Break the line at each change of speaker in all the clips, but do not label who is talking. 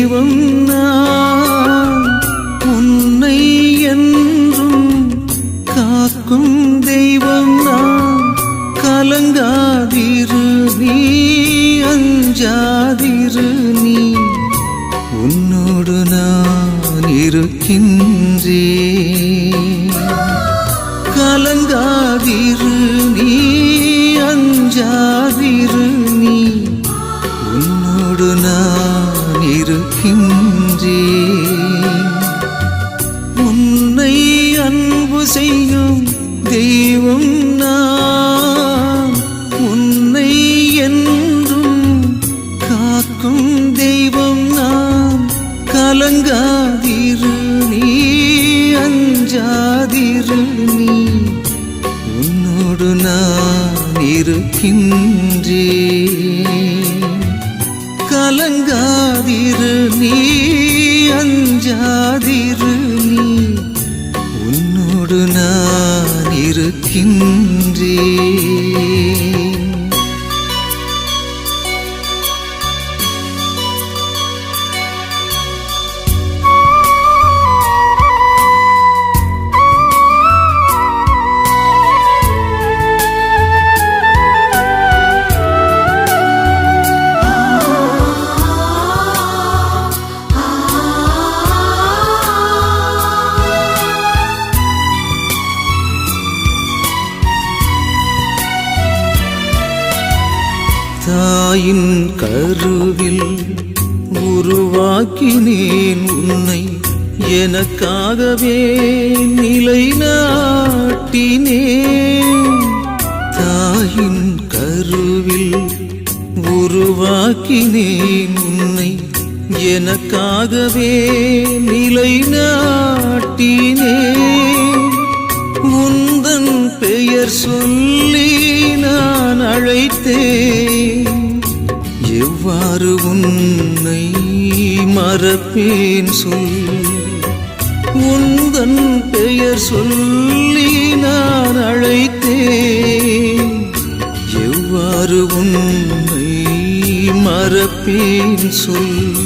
தெய்வம் நான். உன்னை என்றும் காக்கும் தெய்வம் நான். கலங்காதிரு நீ அஞ்சாதிரு நீ. உன்னோடு நான் இருக்கின்றே கலங்காதிரு தெய்வம் நான் உன்னை என்றும் காக்கும் தெய்வம் நான் கலங்காதிரு நீ அஞ்சாதிரு நீ. உன்னோடு நான் இருக்கின்றே கலங்காதிரு நீ அஞ்சாதி இருக்கின்றே தாயின் கருவில் உருவாக்கினேன் உன்னை. எனக்காகவே நிலை நாட்டினேன் தாயின் கருவில் உருவாக்கினேன் உன்னை. எனக்காகவே நிலை நாட்டினேன் உந்தன் பெயர் சொல்லி நான் அழைத்தேன். எவ்வாறு உன்னை மறப்பேன் சொல். உந்தன் பெயர் சொல்லி நான் அழைத்தேன். எவ்வாறு உன்னை மறப்பேன் சொல்.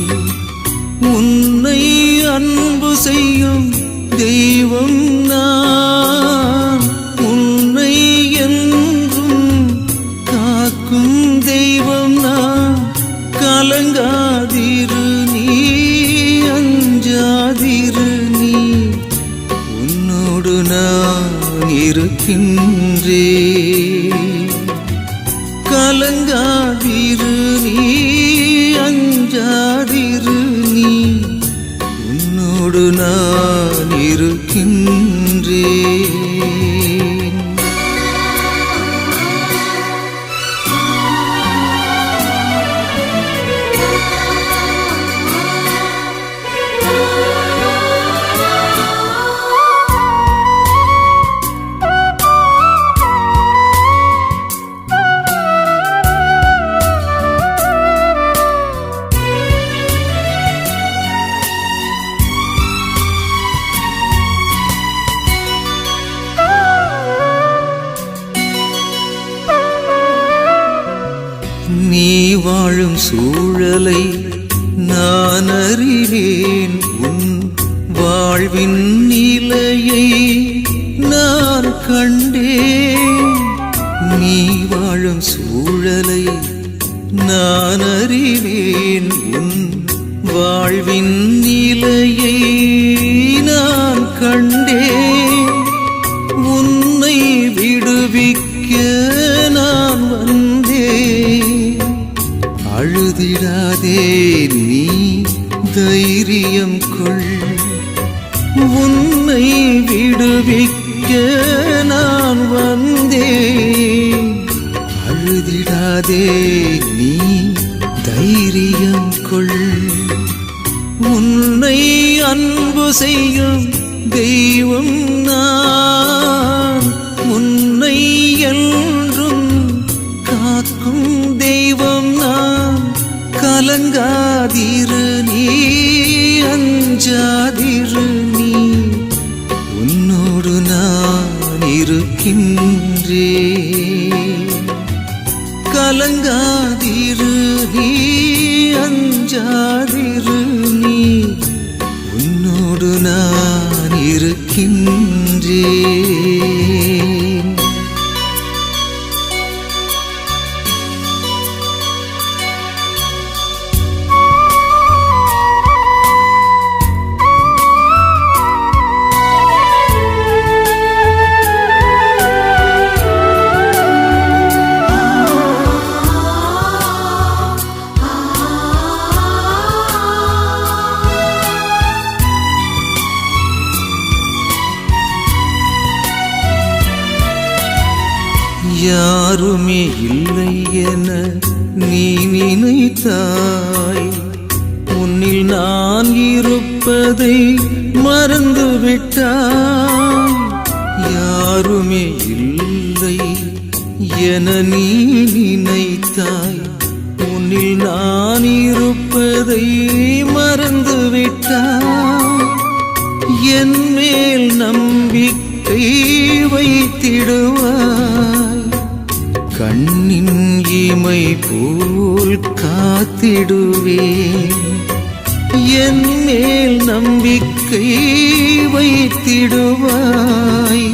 இருக்கின்றேன் கலங்காதிரு நீ அஞ்சாதிரு நீ. உன்னோடு நான் வாழும் சூழலை நான் அறிவேன். உன் வாழ்வின் நிலையை நான் கண்டேன். நீ வாழும் சூழலை நான் அறிவேன். உன் வாழ்வின் நிலையை நான் கண்டேன். உன்னை விடுவிக்க தைரியம் கொள் உன்னை விடுவிக்க நான் வந்தேன். அழுதிடாதே. நின்றே. கலங்காதிரு நீ அஞ்சாதிரு நீ. உன்னோடு நான் இருக்கின்றே. யாருமே இல்லை என நீ நினைத்தாய். உன்னில் நான் இருப்பதை மறந்து விட்டாய் யாருமே இல்லை என நீ நினைத்தாய். உன்னில் நான் இருப்பதை மறந்து விட்டாய் என் மேல் நம்பிக்கை வைத்திடுவாய். கண்ணின் இமை போல் காத்திடுவே என் மேல் நம்பிக்கை வைத்திடுவாய்.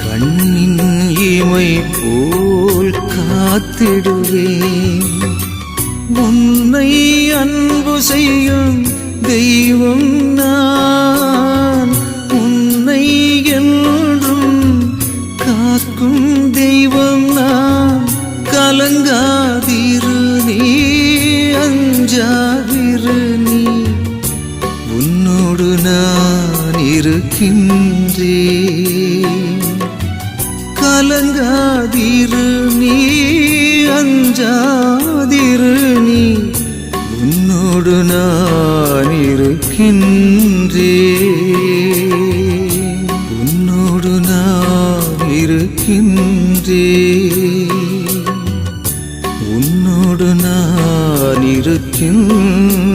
கண்ணின் இமை போல் காத்திடுவே உன்னை அன்பு செய்யும் தெய்வம் நான். உன்னை என்றும் காக்கும் தெய்வம் கலங்காதிரு நீ அஞ்சாதிரு நீ. உன்னோடு நான் இருக்கின்றே கலங்காதிரு நீ அஞ்சாதிரு நீ. உன்னோடு நான் இருக்கின்றே உன்னோடு நான் இருக்கின்றே இருக்கின்ற